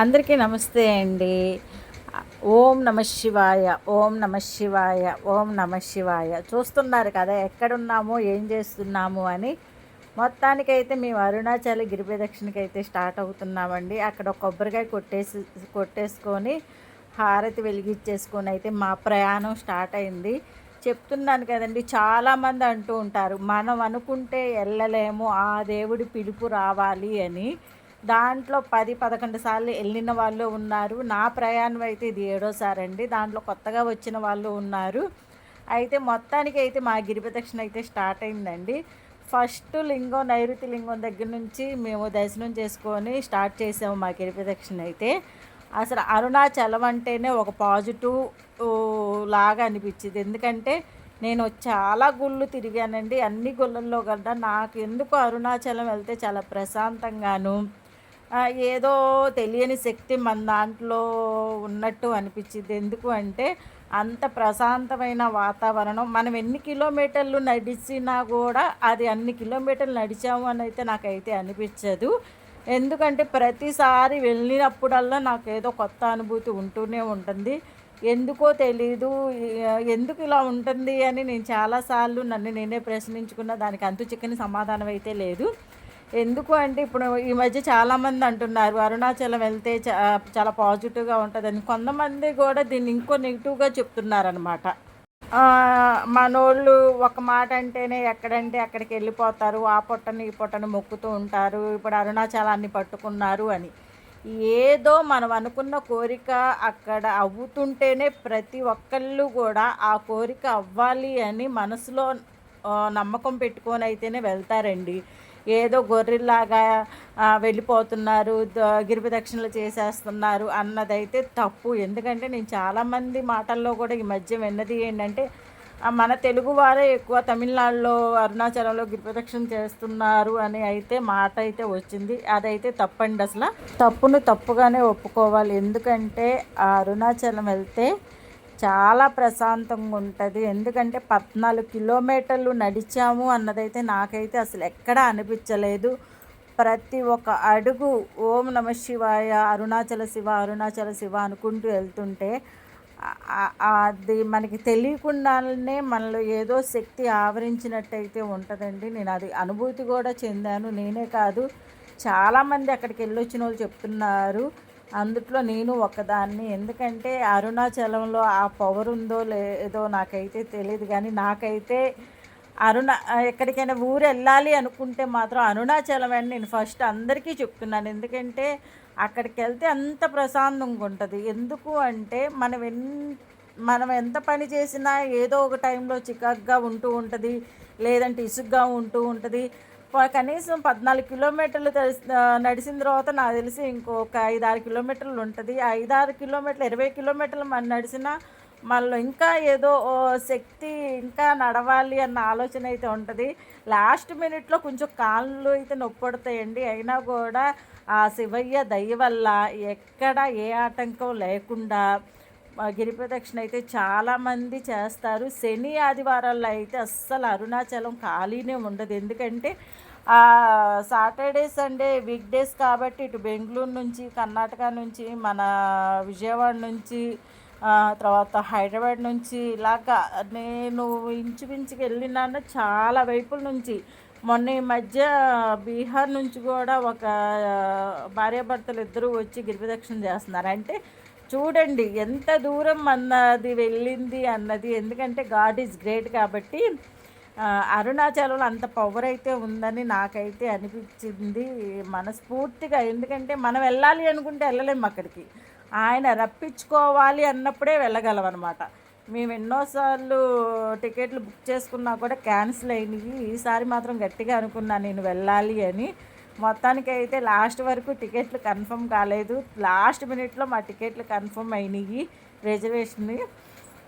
అందరికీ నమస్తే అండి. ఓం నమ శివాయ ఓం నమ శివాయ ఓం నమ శివాయ. చూస్తున్నారు కదా ఎక్కడున్నాము ఏం చేస్తున్నాము అని. మొత్తానికైతే మేము అరుణాచల్ గిరిప్రదక్షిణకి అయితే స్టార్ట్ అవుతున్నామండి. అక్కడ ఒక కొబ్బరికాయ కొట్టేసి కొట్టేసుకొని హారతి వెలిగించేసుకొని అయితే మా ప్రయాణం స్టార్ట్ అయింది. చెప్తున్నాను కదండి చాలామంది అంటూ ఉంటారు మనం అనుకుంటే వెళ్ళలేము ఆ దేవుడి పిలుపు రావాలి అని. దాంట్లో పది పదకొండు సార్లు వెళ్ళిన వాళ్ళు ఉన్నారు. నా ప్రయాణం అయితే ఇది ఏడోసారి అండి. దాంట్లో కొత్తగా వచ్చిన వాళ్ళు ఉన్నారు. అయితే మొత్తానికి అయితే మా గిరి ప్రదక్షిణ అయితే స్టార్ట్ అయిందండి. ఫస్ట్ లింగం నైరుతి లింగం దగ్గర నుంచి మేము దర్శనం చేసుకొని స్టార్ట్ చేసాము మా గిరి ప్రదక్షిణ అయితే. అసలు అరుణాచలం అంటేనే ఒక పాజిటివ్ లాగా అనిపించింది. ఎందుకంటే నేను చాలా గుళ్ళు తిరిగానండి. అన్ని గుళ్ళల్లో కన్నా నాకు ఎందుకు అరుణాచలం వెళ్తే చాలా ప్రశాంతంగాను ఏదో తెలియని శక్తి మన దాంట్లో ఉన్నట్టు అనిపించింది. ఎందుకు అంటే అంత ప్రశాంతమైన వాతావరణం. మనం ఎన్ని కిలోమీటర్లు నడిచినా కూడా అది అన్ని కిలోమీటర్లు నడిచాము అని అయితే నాకైతే అనిపించదు. ఎందుకంటే ప్రతిసారి వెళ్ళినప్పుడల్లా నాకు ఏదో కొత్త అనుభూతి ఉంటూనే ఉంటుంది. ఎందుకో తెలీదు. ఎందుకు ఇలా ఉంటుంది అని నేను చాలాసార్లు నన్ను నేనే ప్రశ్నించుకున్న దానికి అంతు చిక్కని సమాధానం అయితే లేదు. ఎందుకు అంటే ఇప్పుడు ఈ మధ్య చాలామంది అంటున్నారు అరుణాచలం వెళ్తే చా- చాలా పాజిటివ్గా ఉంటుందని. కొంతమంది కూడా దీన్ని ఇంకో నెగిటివ్గా చెప్తున్నారనమాట మనోళ్ళు ఒక మాట అంటేనే ఎక్కడంటే అక్కడికి వెళ్ళిపోతారు ఆ పొట్టని ఈ పొట్టను మొక్కుతూ ఉంటారు ఇప్పుడు అరుణాచలాన్ని పట్టుకున్నారు అని. ఏదో మనం అనుకున్న కోరిక అక్కడ అవుతుంటేనే ప్రతి ఒక్కళ్ళు కూడా ఆ కోరిక అవ్వాలి అని మనసులో నమ్మకం పెట్టుకొని అయితేనే వెళ్తారండి. ఏదో గొర్రెల్లాగా వెళ్ళిపోతున్నారు గిరిపదక్షిణలు చేసేస్తున్నారు అన్నదైతే తప్పు. ఎందుకంటే నేను చాలామంది మాటల్లో కూడా ఈ మధ్య విన్నది ఏంటంటే మన తెలుగు వారే ఎక్కువ తమిళనాడులో అరుణాచలంలో గిరిప్రదక్షిణ చేస్తున్నారు అని అయితే మాట అయితే వచ్చింది. అదైతే తప్పండి అసలు. తప్పును తప్పుగానే ఒప్పుకోవాలి. ఎందుకంటే ఆ అరుణాచలం వెళ్తే చాలా ప్రశాంతంగా ఉంటుంది ఎందుకంటే పద్నాలుగు కిలోమీటర్లు నడిచాము అన్నదైతే నాకైతే అసలు ఎక్కడా అనిపించలేదు. ప్రతి ఒక్క అడుగు ఓం నమ శివాయ అరుణాచల శివ అరుణాచల శివ అనుకుంటూ వెళ్తుంటే అది మనకి తెలియకుండానే మనలో ఏదో శక్తి ఆవరించినట్టయితే ఉంటుందండి. నేను అది అనుభూతి కూడా చెందాను. నేనే కాదు చాలామంది అక్కడికి వెళ్ళొచ్చిన వాళ్ళు చెప్తున్నారు. అందుట్లో నేను ఒకదాన్ని ఎందుకంటే అరుణాచలంలో ఆ పవర్ ఉందో లేదో నాకైతే తెలియదు కానీ నాకైతే అరుణ ఎక్కడికైనా ఊరు వెళ్ళాలి అనుకుంటే మాత్రం అరుణాచలం అని నేను ఫస్ట్ అందరికీ చెప్తున్నాను. ఎందుకంటే అక్కడికి వెళ్తే అంత ప్రశాంతంగా ఉంటుంది. ఎందుకు అంటే మనం ఎన్ మనం ఎంత పని చేసినా ఏదో ఒక టైంలో చికాగ్గా ఉంటూ ఉంటుంది లేదంటే ఇసుగ్గా ఉంటూ ఉంటుంది. కనీసం పద్నాలుగు కిలోమీటర్లు నడిచిన తర్వాత నాకు తెలిసి ఇంకొక ఐదారు కిలోమీటర్లు ఉంటుంది. ఐదారు కిలోమీటర్లు ఇరవై కిలోమీటర్లు మనం నడిచినా మనలో ఇంకా ఏదో ఓ శక్తి ఇంకా నడవాలి అన్న ఆలోచన అయితే ఉంటుంది. లాస్ట్ మినిట్లో కొంచెం కాళ్ళు అయితే నొప్పడతాయండి. అయినా కూడా ఆ శివయ్య దయ వల్ల ఎక్కడ ఏ ఆటంకం లేకుండా గిరిప్రదక్షిణ అయితే చాలామంది చేస్తారు. శని ఆదివారాల్లో అయితే అస్సలు అరుణాచలం ఖాళీనే ఉండదు. ఎందుకంటే సాటర్డే సండే వీక్ డేస్ కాబట్టి ఇటు బెంగళూరు నుంచి కర్ణాటక నుంచి మన విజయవాడ నుంచి తర్వాత హైదరాబాద్ నుంచి ఇలాగా నేను ఇంచుమించుకు వెళ్ళినాను చాలా వైపుల నుంచి. మొన్న ఈ మధ్య బీహార్ నుంచి కూడా ఒక భార్యాభర్తలు ఇద్దరు వచ్చి గిరి చేస్తున్నారు. అంటే చూడండి ఎంత దూరం అన్నది వెళ్ళింది అన్నది. ఎందుకంటే గాడ్ ఈజ్ గ్రేట్ కాబట్టి అరుణాచలంలో అంత పవర్ అయితే ఉందని నాకైతే అనిపించింది మనస్ఫూర్తిగా. ఎందుకంటే మనం వెళ్ళాలి అనుకుంటే వెళ్ళలేము అక్కడికి. ఆయన రప్పించుకోవాలి అన్నప్పుడే వెళ్ళగలం అనమాట మేము ఎన్నోసార్లు టికెట్లు బుక్ చేసుకున్నా కూడా క్యాన్సిల్ అయినవి ఈసారి మాత్రం గట్టిగా అనుకున్నా నేను వెళ్ళాలి అని. మొత్తానికి అయితే లాస్ట్ వరకు టికెట్లు కన్ఫర్మ్ కాలేదు. లాస్ట్ మినిట్లో మా టికెట్లు కన్ఫర్మ్ అయినాయి. రిజర్వేషన్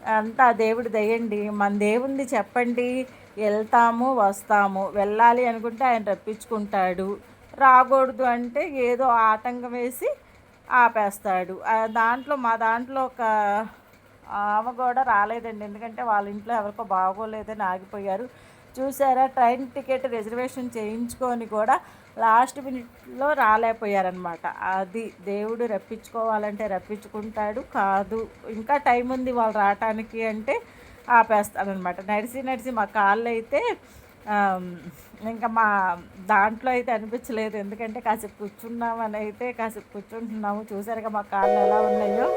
అంతా దేవుడి దయండి. మన దేవుణ్ణి చెప్పండి. వెళ్తాము వస్తాము. వెళ్ళాలి అనుకుంటే ఆయన రప్పించుకుంటాడు. రాకూడదు అంటే ఏదో ఆటంకం వేసి ఆపేస్తాడు. దాంట్లో మా దాంట్లో ఒక ఆమె కూడా రాలేదండి. ఎందుకంటే వాళ్ళ ఇంట్లో ఎవరికో బాగోలేదని ఆగిపోయారు. చూసారా? ట్రైన్ టికెట్ రిజర్వేషన్ చేయించుకొని కూడా లాస్ట్ మినిట్లో రాలేకపోయారనమాట అది దేవుడు రప్పించుకోవాలంటే రప్పించుకుంటాడు కాదు. ఇంకా టైం ఉంది వాళ్ళు రావటానికి అంటే ఆపేస్తానమాట నడిచి నడిచి మా కాళ్ళు అయితే ఇంకా మా దాంట్లో అయితే అనిపించలేదు. ఎందుకంటే కాసేపు కూర్చున్నామని అయితే కాసేపు కూర్చుంటున్నాము. చూసారుగా మా కాళ్ళు ఎలా ఉన్నాయో.